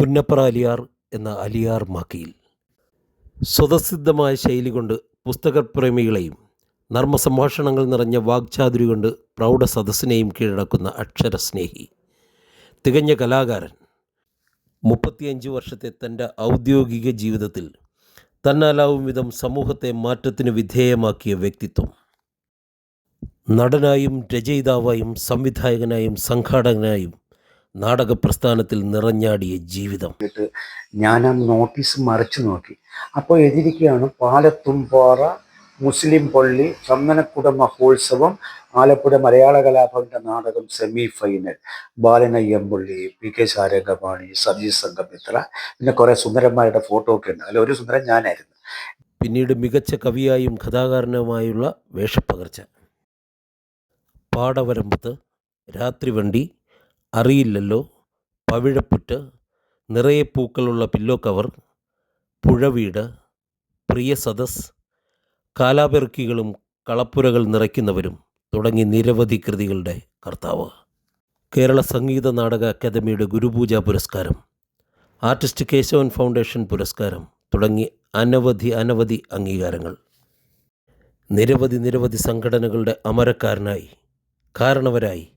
പുന്നപ്ര അലിയാർ എന്ന അലിയാർ മാക്കിയിൽ. സ്വതസിദ്ധമായ ശൈലി കൊണ്ട് പുസ്തകപ്രേമികളെയും നർമ്മസംഭാഷണങ്ങൾ നിറഞ്ഞ വാഗ്ചാതുരി കൊണ്ട് പ്രൗഢ സദസ്സിനെയും കീഴടക്കുന്ന അക്ഷരസ്നേഹി. തികഞ്ഞ കലാകാരൻ. മുപ്പത്തിയഞ്ച് വർഷത്തെ തന്റെ ഔദ്യോഗിക ജീവിതത്തിൽ തന്നാലാവും വിധം സമൂഹത്തെ മാറ്റത്തിന് വിധേയമാക്കിയ വ്യക്തിത്വം. നടനായും രചയിതാവായും സംവിധായകനായും സംഘാടകനായും നാടക പ്രസ്ഥാനത്തിൽ നിറഞ്ഞാടിയ ജീവിതം. ഞാൻ ആ നോട്ടീസ് മറിച്ചു നോക്കി. അപ്പോൾ എഴുതിയിരിക്കുകയാണ് പാലത്തുംപാറ മുസ്ലിം പള്ളി ചന്ദനക്കുട മഹോത്സവം ആലപ്പുഴ മലയാള കലാഭവന്റെ നാടകം സെമി ഫൈനൽ ബാലനയ്യമ്പള്ളി പി കെ ശാരംഗപാണി സജീവ് സംഘമിത്ര പിന്നെ കുറേ സുന്ദരന്മാരുടെ ഫോട്ടോ ഒക്കെ ഉണ്ട്. അതിൽ ഒരു സുന്ദരൻ ഞാനായിരുന്നു. പിന്നീട് മികച്ച കവിയായും കഥാകാരനുമായുള്ള വേഷപ്പകർച്ച. പാടവരമ്പത്ത് രാത്രിവണ്ടി അറിയില്ലല്ലോ. പവിഴപ്പുറ്റ് നിറയെ പൂക്കളുള്ള പില്ലോ കവർ പുഴവീട് പ്രിയ സദസ് കാലാപെറുക്കികളും കളപ്പുരകൾ നിറയ്ക്കുന്നവരും തുടങ്ങി നിരവധി കൃതികളുടെ കർത്താവ്. കേരള സംഗീത നാടക അക്കാദമിയുടെ ഗുരുപൂജ പുരസ്കാരം ആർട്ടിസ്റ്റ് കേശവൻ ഫൗണ്ടേഷൻ പുരസ്കാരം തുടങ്ങി അനവധി അനവധി അംഗീകാരങ്ങൾ. നിരവധി നിരവധി സംഘടനകളുടെ അമരക്കാരനായി കാരണവരായി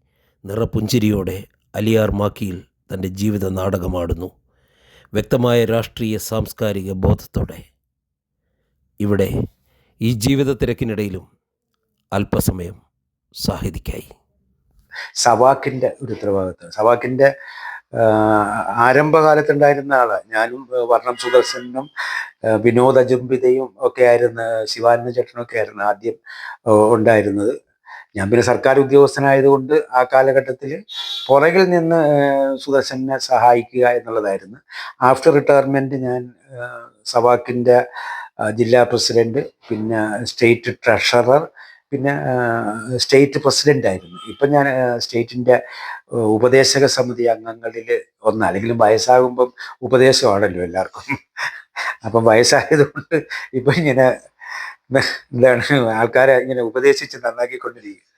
നിറപുഞ്ചിരിയോടെ അലിയാർ മാക്കിയിൽ തന്റെ ജീവിത നാടകമാടുന്നു. വ്യക്തമായ രാഷ്ട്രീയ സാംസ്കാരിക ബോധത്തോടെ. ഇവിടെ ഈ ജീവിത തിരക്കിനിടയിലും അല്പസമയം സാഹിതിക്കായി സവാക്കിന്റെ ഒരു ഉത്തരവാദിത്വം. സവാക്കിന്റെ ആരംഭകാലത്തുണ്ടായിരുന്ന ആളാണ് ഞാനും വർണം സുദർശനും വിനോദ് അജംബിതയും ഒക്കെ ആയിരുന്നു ശിവാനന്ദ ചേട്ടനൊക്കെ ആയിരുന്നു ആദ്യം ഉണ്ടായിരുന്നത്. ഞാൻ പിന്നെ സർക്കാർ ഉദ്യോഗസ്ഥനായതുകൊണ്ട് ആ കാലഘട്ടത്തിൽ പുറകിൽ നിന്ന് സുദർശനെ സഹായിക്കുക എന്നുള്ളതായിരുന്നു. ആഫ്റ്റർ റിട്ടയർമെന്റ് ഞാൻ സവാക്കിന്റെ ജില്ലാ പ്രസിഡന്റ് പിന്നെ സ്റ്റേറ്റ് ട്രഷറർ പിന്നെ സ്റ്റേറ്റ് പ്രസിഡന്റ് ആയിരുന്നു. ഇപ്പം ഞാൻ സ്റ്റേറ്റിന്റെ ഉപദേശക സമിതി അംഗങ്ങളിൽ ഒന്ന് അല്ലെങ്കിൽ വയസ്സാകുമ്പം ഉപദേശമാണല്ലോ എല്ലാവർക്കും. അപ്പം വയസ്സായതുകൊണ്ട് ഇപ്പം ഇങ്ങനെ എന്താണ് ആൾക്കാരെ ഇങ്ങനെ ഉപദേശിച്ച് നന്നാക്കിക്കൊണ്ടിരിക്കും.